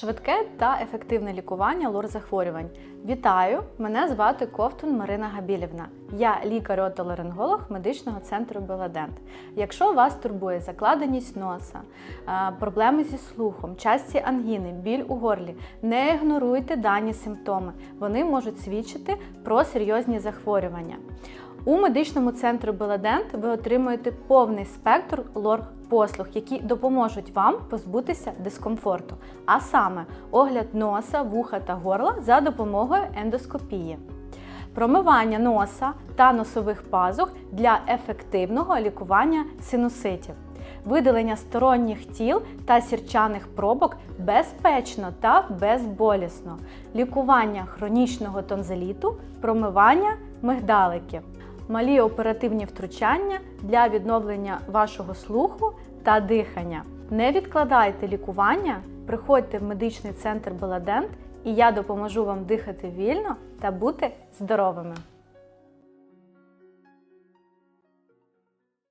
Швидке та ефективне лікування лор-захворювань. Вітаю! Мене звати Ковтун Марина Габілівна. Я лікар-отоларинголог медичного центру Беладент. Якщо вас турбує закладеність носа, е, проблеми зі слухом, часті ангіни, біль у горлі, не ігноруйте дані симптоми. Вони можуть свідчити про серйозні захворювання. У медичному центрі Беладент ви отримуєте повний спектр лор послуг, які допоможуть вам позбутися дискомфорту, а саме огляд носа, вуха та горла за допомогою ендоскопії, промивання носа та носових пазух для ефективного лікування синуситів. Видалення сторонніх тіл та сірчаних пробок безпечно та безболісно, лікування хронічного тонзиліту, промивання мигдаликів, малі оперативні втручання для відновлення вашого слуху та дихання. Не відкладайте лікування, приходьте в медичний центр Беладент, і я допоможу вам дихати вільно та бути здоровими.